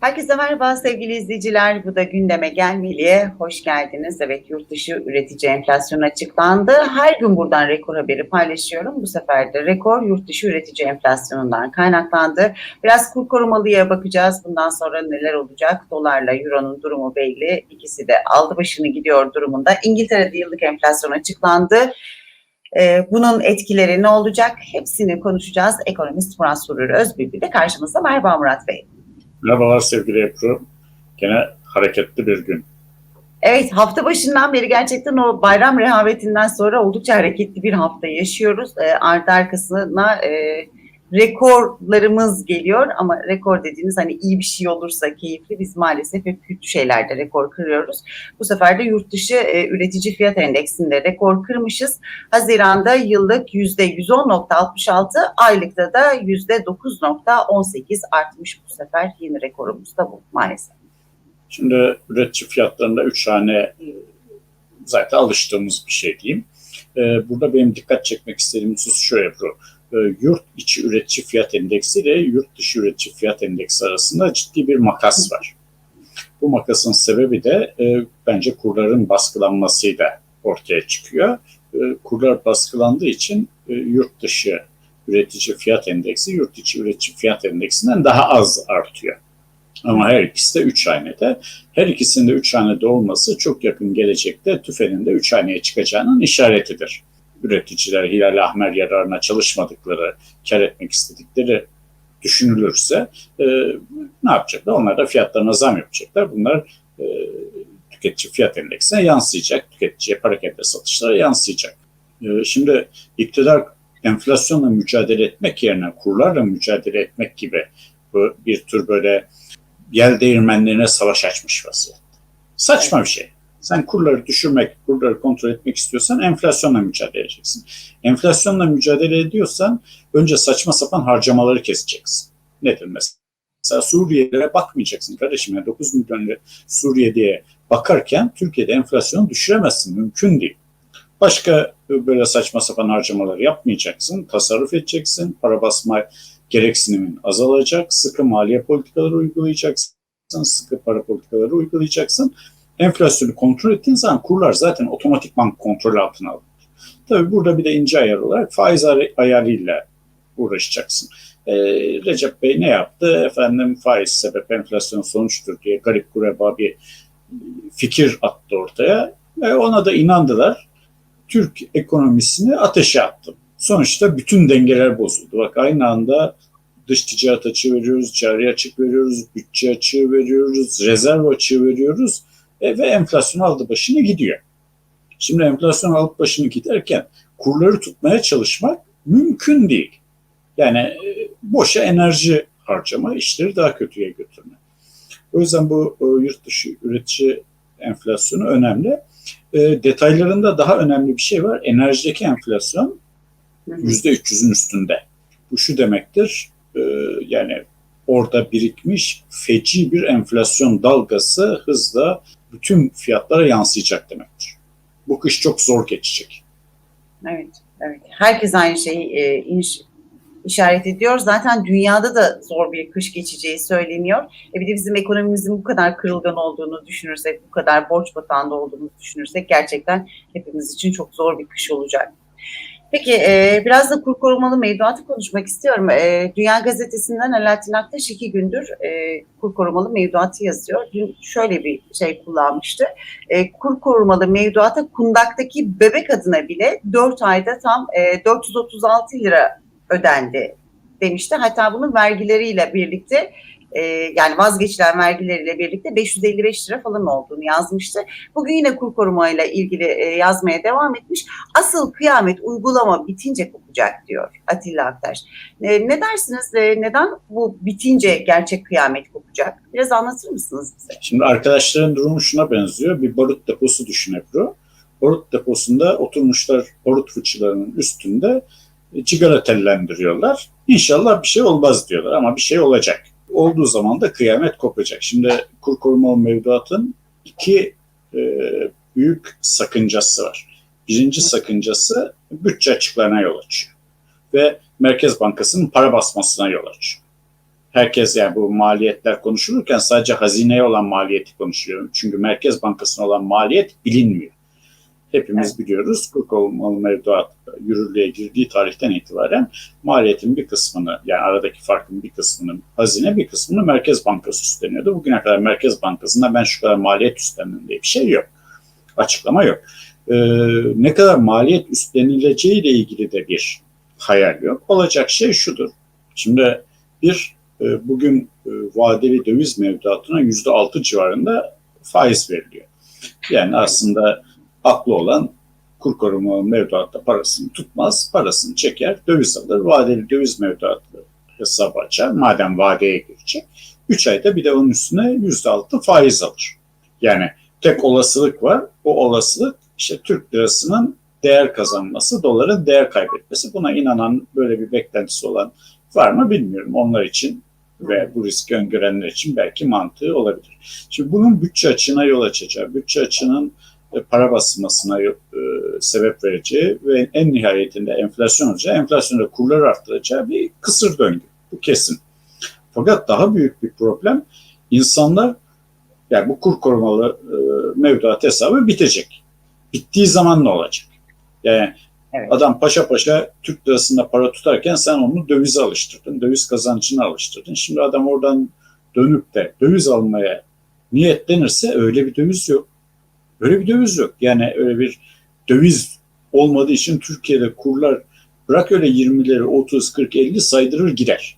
Herkese merhaba sevgili izleyiciler. Bu da gündeme gelmeliye. Hoş geldiniz. Evet yurt dışı üretici enflasyonu açıklandı. Her gün buradan rekor haberi paylaşıyorum. Bu sefer de rekor yurt dışı üretici enflasyonundan kaynaklandı. Biraz kur korumalıya bakacağız. Bundan sonra neler olacak? Dolarla euronun durumu belli. İkisi de aldı başını gidiyor durumunda. İngiltere'de yıllık enflasyon açıklandı. Ee, bunun etkileri ne olacak? Hepsini konuşacağız. Ekonomist Murat Surur Özbilgi de karşımızda. Merhaba Murat Bey. Merhabalar sevgili Ebru. Gene hareketli bir gün. Evet hafta başından beri gerçekten o bayram rehavetinden sonra oldukça hareketli bir hafta yaşıyoruz. E, ardı arkasına e, rekorlarımız geliyor ama rekor dediğiniz hani iyi bir şey olursa keyifli biz maalesef hep kötü şeylerde rekor kırıyoruz. Bu sefer de yurt dışı e, üretici fiyat endeksinde rekor kırmışız. Haziranda yıllık %110.66 aylıkta da %9.18 artmış bu sefer yeni rekorumuz da bu maalesef. Şimdi üretici fiyatlarında üç tane e, zaten alıştığımız bir şey diyeyim. E, burada benim dikkat çekmek istediğim husus şu Ebru. E, yurt içi üretici fiyat endeksi ile yurt dışı üretici fiyat endeksi arasında ciddi bir makas var. Bu makasın sebebi de bence kurların baskılanmasıyla ortaya çıkıyor. Kurlar baskılandığı için yurt dışı üretici fiyat endeksi yurt içi üretici fiyat endeksinden daha az artıyor. Ama her ikisi de 3 hanede. Her ikisinde 3 hanede olması çok yakın gelecekte tüfenin de 3 haneye çıkacağının işaretidir. Üreticiler hilal ahmer yararına çalışmadıkları, kar etmek istedikleri düşünülürse e, ne yapacaklar? Onlar da fiyatlarına zam yapacaklar. Bunlar e, tüketici fiyat endeksine yansıyacak. Tüketiciye parakende satışlara yansıyacak. E, şimdi iktidar enflasyonla mücadele etmek yerine kurlarla mücadele etmek gibi bu bir tür böyle yel değirmenlerine savaş açmış vaziyette. Saçma bir şey. Sen kurları düşürmek, kurları kontrol etmek istiyorsan enflasyonla mücadele edeceksin. Enflasyonla mücadele ediyorsan önce saçma sapan harcamaları keseceksin. Nedir mesela? Mesela Suriyelilere bakmayacaksın kardeşim. Yani 9 milyon lira Suriye diye bakarken Türkiye'de enflasyonu düşüremezsin. Mümkün değil. Başka böyle saçma sapan harcamaları yapmayacaksın. Tasarruf edeceksin. Para basma gereksinimin azalacak, sıkı maliye politikaları uygulayacaksın, sıkı para politikaları uygulayacaksın. Enflasyonu kontrol ettiğin zaman kurlar zaten otomatikman kontrol altına alınır. Tabii burada bir de ince ayar olarak faiz ayarıyla uğraşacaksın. Ee, Recep Bey ne yaptı? Efendim faiz sebep enflasyon sonuçtur diye garip kureba bir fikir attı ortaya. Ve ona da inandılar. Türk ekonomisini ateşe attı. Sonuçta bütün dengeler bozuldu. Bak aynı anda dış ticaret açığı veriyoruz, cari açık veriyoruz, bütçe açığı veriyoruz, rezerv açığı veriyoruz e, ve enflasyon aldı başını gidiyor. Şimdi enflasyon alıp başını giderken kurları tutmaya çalışmak mümkün değil. Yani e, boşa enerji harcama, işleri daha kötüye götürme. O yüzden bu e, yurt dışı üretici enflasyonu önemli. E, detaylarında daha önemli bir şey var. Enerjideki enflasyon yüzde 300'ün üstünde. Bu şu demektir, e, yani orada birikmiş feci bir enflasyon dalgası hızla bütün fiyatlara yansıyacak demektir. Bu kış çok zor geçecek. Evet, evet. Herkes aynı şeyi e, inş, işaret ediyor. Zaten dünyada da zor bir kış geçeceği söyleniyor. E bir de bizim ekonomimizin bu kadar kırılgan olduğunu düşünürsek, bu kadar borç batağında olduğunu düşünürsek gerçekten hepimiz için çok zor bir kış olacak. Peki e, biraz da kur korumalı mevduatı konuşmak istiyorum. E, Dünya Gazetesi'nden Alaaddin Aktaş iki gündür e, kur korumalı mevduatı yazıyor. Dün şöyle bir şey kullanmıştı. E, kur korumalı mevduata kundaktaki bebek adına bile 4 ayda tam e, 436 lira ödendi demişti. Hatta bunun vergileriyle birlikte e, yani vazgeçilen vergileriyle birlikte 555 lira falan olduğunu yazmıştı. Bugün yine kur korumayla ilgili e, yazmaya devam etmiş. Asıl kıyamet uygulama bitince kopacak diyor Atilla Aktaş. E, ne dersiniz? E, neden bu bitince gerçek kıyamet kopacak? Biraz anlatır mısınız bize? Şimdi arkadaşların durumu şuna benziyor. Bir barut deposu düşün Ebru. Barut deposunda oturmuşlar barut fıçılarının üstünde cigara tellendiriyorlar. İnşallah bir şey olmaz diyorlar ama bir şey olacak olduğu zaman da kıyamet kopacak. Şimdi kur korumalı mevduatın iki e, büyük sakıncası var. Birinci sakıncası bütçe açıklarına yol açıyor ve Merkez Bankası'nın para basmasına yol açıyor. herkes yani bu maliyetler konuşulurken sadece hazineye olan maliyeti konuşuyor. Çünkü Merkez Bankası'na olan maliyet bilinmiyor. Hepimiz biliyoruz kur korumalı mevduat yürürlüğe girdiği tarihten itibaren maliyetin bir kısmını yani aradaki farkın bir kısmını hazine bir kısmını Merkez Bankası üstleniyordu. Bugüne kadar Merkez Bankası'nda ben şu kadar maliyet üstlendim diye bir şey yok. Açıklama yok. Ee, ne kadar maliyet üstlenileceği ile ilgili de bir hayal yok. Olacak şey şudur. Şimdi bir e, bugün e, vadeli döviz mevduatına yüzde altı civarında faiz veriliyor. Yani aslında aklı olan kur korumalı mevduatta parasını tutmaz, parasını çeker, döviz alır, vadeli döviz mevduatı hesabı açar. Madem vadeye girecek, 3 ayda bir de onun üstüne yüzde altı faiz alır. Yani tek olasılık var, o olasılık işte Türk lirasının değer kazanması, doların değer kaybetmesi. Buna inanan, böyle bir beklentisi olan var mı bilmiyorum. Onlar için ve bu riski öngörenler için belki mantığı olabilir. Şimdi bunun bütçe açığına yol açacağı, bütçe açığının e, para basmasına e, sebep vereceği ve en nihayetinde enflasyon olacağı, enflasyonda kurları arttıracağı bir kısır döngü. Bu kesin. Fakat daha büyük bir problem insanlar yani bu kur korumalı e, mevduat hesabı bitecek. Bittiği zaman ne olacak? Yani Evet. adam paşa paşa Türk lirasında para tutarken sen onu dövize alıştırdın. Döviz kazancına alıştırdın. Şimdi adam oradan dönüp de döviz almaya niyetlenirse öyle bir döviz yok. Öyle bir döviz yok. Yani öyle bir döviz olmadığı için Türkiye'de kurlar bırak öyle 20'leri 30, 40, 50 saydırır gider.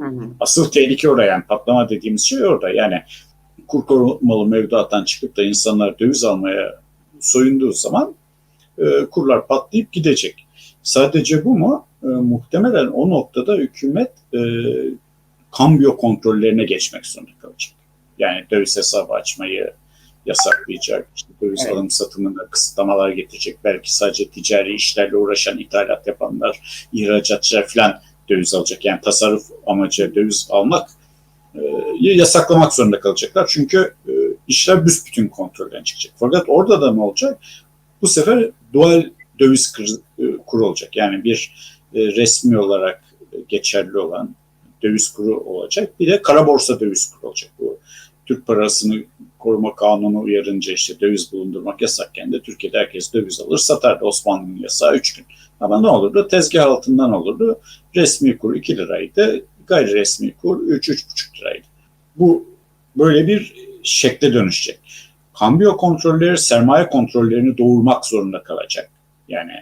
Hı hı. Asıl tehlike orada yani patlama dediğimiz şey orada. Yani kur korumalı mevduattan çıkıp da insanlar döviz almaya soyunduğu zaman e, kurlar patlayıp gidecek. Sadece bu mu? E, muhtemelen o noktada hükümet e, kambiyo kontrollerine geçmek zorunda kalacak. Yani döviz hesabı açmayı yasaklayacak, işte döviz Evet. alım satımında kısıtlamalar getirecek. Belki sadece ticari işlerle uğraşan ithalat yapanlar, ihracatçılar falan döviz alacak. Yani tasarruf amacı döviz almak e, yasaklamak zorunda kalacaklar. Çünkü e, işler büsbütün kontrolden çıkacak. Fakat orada da ne olacak? Bu sefer dual döviz e, kuru olacak. Yani bir e, resmi olarak geçerli olan döviz kuru olacak. Bir de kara borsa döviz kuru olacak. Bu Türk parasını koruma kanunu uyarınca işte döviz bulundurmak yasakken de Türkiye'de herkes döviz alır satardı. Osmanlı'nın yasağı 3 gün. Ama ne olurdu? Tezgah altından olurdu. Resmi kur 2 liraydı. Gayri resmi kur 3-3,5 liraydı. Bu böyle bir şekle dönüşecek. Kambiyo kontrolleri sermaye kontrollerini doğurmak zorunda kalacak. Yani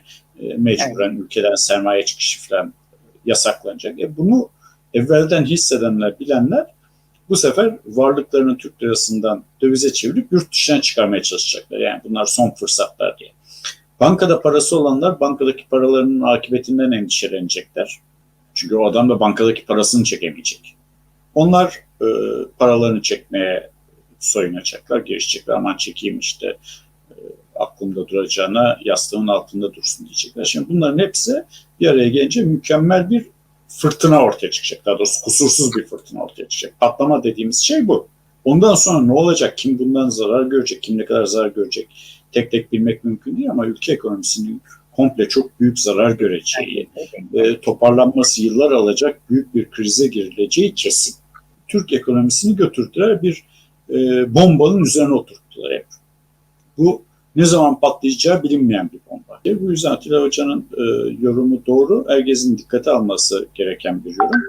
e, mecburen ülkeden sermaye çıkışı falan yasaklanacak. E, bunu evvelden hissedenler, bilenler bu sefer varlıklarını Türk lirasından dövize çevirip yurt dışına çıkarmaya çalışacaklar. Yani bunlar son fırsatlar diye. Bankada parası olanlar bankadaki paralarının akıbetinden endişelenecekler. Çünkü o adam da bankadaki parasını çekemeyecek. Onlar e, paralarını çekmeye soyunacaklar, girişecekler. Aman çekeyim işte e, aklımda duracağına yastığımın altında dursun diyecekler. Şimdi bunların hepsi bir araya gelince mükemmel bir fırtına ortaya çıkacak. Daha doğrusu kusursuz bir fırtına ortaya çıkacak. Patlama dediğimiz şey bu. Ondan sonra ne olacak? Kim bundan zarar görecek? Kim ne kadar zarar görecek? Tek tek bilmek mümkün değil ama ülke ekonomisinin komple çok büyük zarar göreceği, e, toparlanması yıllar alacak büyük bir krize girileceği kesin. Türk ekonomisini götürdüler bir e, bombanın üzerine oturttular hep. Bu ne zaman patlayacağı bilinmeyen bir bomba. E, bu yüzden Atilla Hoca'nın e, yorumu doğru. Herkesin dikkate alması gereken bir yorum.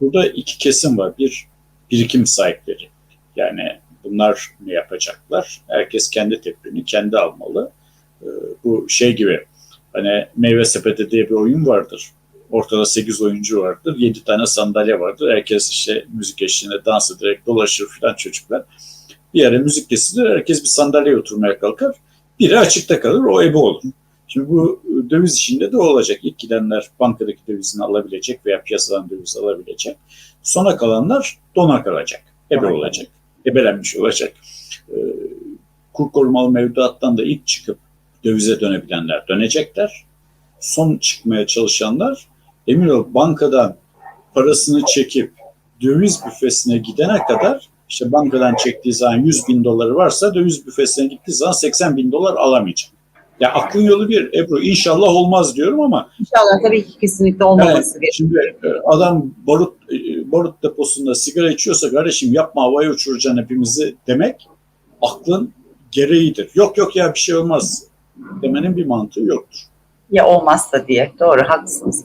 Burada iki kesim var. Bir, birikim sahipleri. Yani bunlar ne yapacaklar? Herkes kendi tedbirini kendi almalı. E, bu şey gibi hani meyve sepeti diye bir oyun vardır. Ortada 8 oyuncu vardır. 7 tane sandalye vardır. Herkes işte müzik eşliğinde dans ederek dolaşır filan çocuklar. Bir yere müzik kesilir. Herkes bir sandalyeye oturmaya kalkar. Biri açıkta kalır. O ebe olur. Şimdi bu döviz işinde de olacak. İlk gidenler bankadaki dövizini alabilecek veya piyasadan döviz alabilecek. Sona kalanlar dona kalacak. Ebe Aynen. olacak. Ebelenmiş olacak. Ee, kur korumalı mevduattan da ilk çıkıp dövize dönebilenler dönecekler. Son çıkmaya çalışanlar emin ol bankadan parasını çekip döviz büfesine gidene kadar işte bankadan çektiği zaman 100 bin doları varsa döviz büfesine gittiği zaman 80 bin dolar alamayacak. Ya aklın yolu bir Ebru inşallah olmaz diyorum ama İnşallah tabii ki kesinlikle olmaması gerekiyor. Şimdi e, adam barut e, barut deposunda sigara içiyorsa kardeşim yapma havaya uçuracaksın hepimizi demek aklın gereğidir. Yok yok ya bir şey olmaz demenin bir mantığı yoktur. Ya olmazsa diye. Doğru, haklısınız.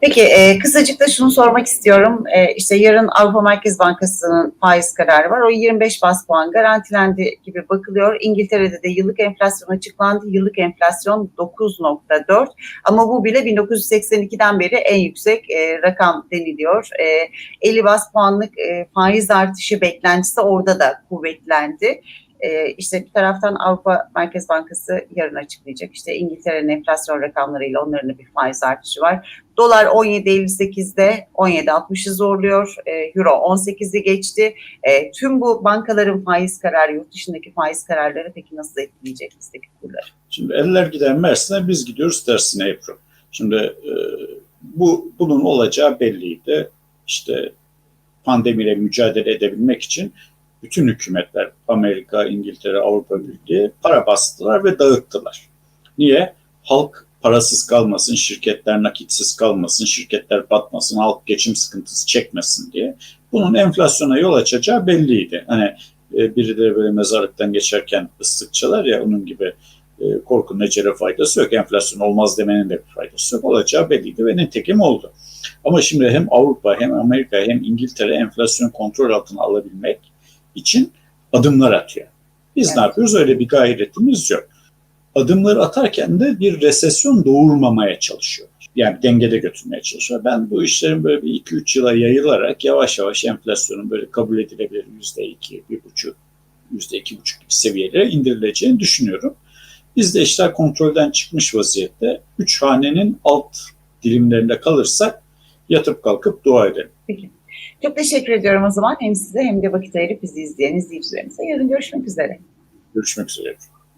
Peki e, kısacık da şunu sormak istiyorum. E, işte yarın Avrupa Merkez Bankası'nın faiz kararı var. O 25 bas puan garantilendi gibi bakılıyor. İngiltere'de de yıllık enflasyon açıklandı. Yıllık enflasyon 9.4 ama bu bile 1982'den beri en yüksek e, rakam deniliyor. E, 50 bas puanlık e, faiz artışı beklentisi orada da kuvvetlendi. Ee, işte bir taraftan Avrupa Merkez Bankası yarın açıklayacak. İşte İngiltere'nin enflasyon rakamlarıyla onların bir faiz artışı var. Dolar 17.58'de 17.60'ı zorluyor. Ee, Euro 18'i geçti. Ee, tüm bu bankaların faiz kararı, yurt dışındaki faiz kararları peki nasıl etkileyecek bizdeki kurları? Şimdi eller gider Mersin'e biz gidiyoruz tersine Ebru. Şimdi e, bu bunun olacağı belliydi. İşte pandemiyle mücadele edebilmek için bütün hükümetler Amerika, İngiltere, Avrupa Birliği para bastılar ve dağıttılar. Niye? Halk parasız kalmasın, şirketler nakitsiz kalmasın, şirketler batmasın, halk geçim sıkıntısı çekmesin diye. Bunun enflasyona yol açacağı belliydi. Hani e, biri de böyle mezarlıktan geçerken ıslık çalar ya onun gibi e, korkunun ecele faydası yok. Enflasyon olmaz demenin de bir faydası yok. Olacağı belliydi ve nitekim oldu. Ama şimdi hem Avrupa hem Amerika hem İngiltere enflasyon kontrol altına alabilmek için adımlar atıyor. Biz Evet. ne yapıyoruz? Öyle bir gayretimiz yok. Adımları atarken de bir resesyon doğurmamaya çalışıyor. Yani dengede götürmeye çalışıyor. Ben bu işlerin böyle bir 2-3 yıla yayılarak yavaş yavaş enflasyonun böyle kabul edilebilir %2, 1,5, %2,5 gibi seviyelere indirileceğini düşünüyorum. Bizde işler kontrolden çıkmış vaziyette. Üç hanenin alt dilimlerinde kalırsak yatıp kalkıp dua edelim. Çok teşekkür ediyorum o zaman hem size hem de vakit ayırıp bizi izleyen izleyicilerimize. Yarın görüşmek üzere. Görüşmek üzere.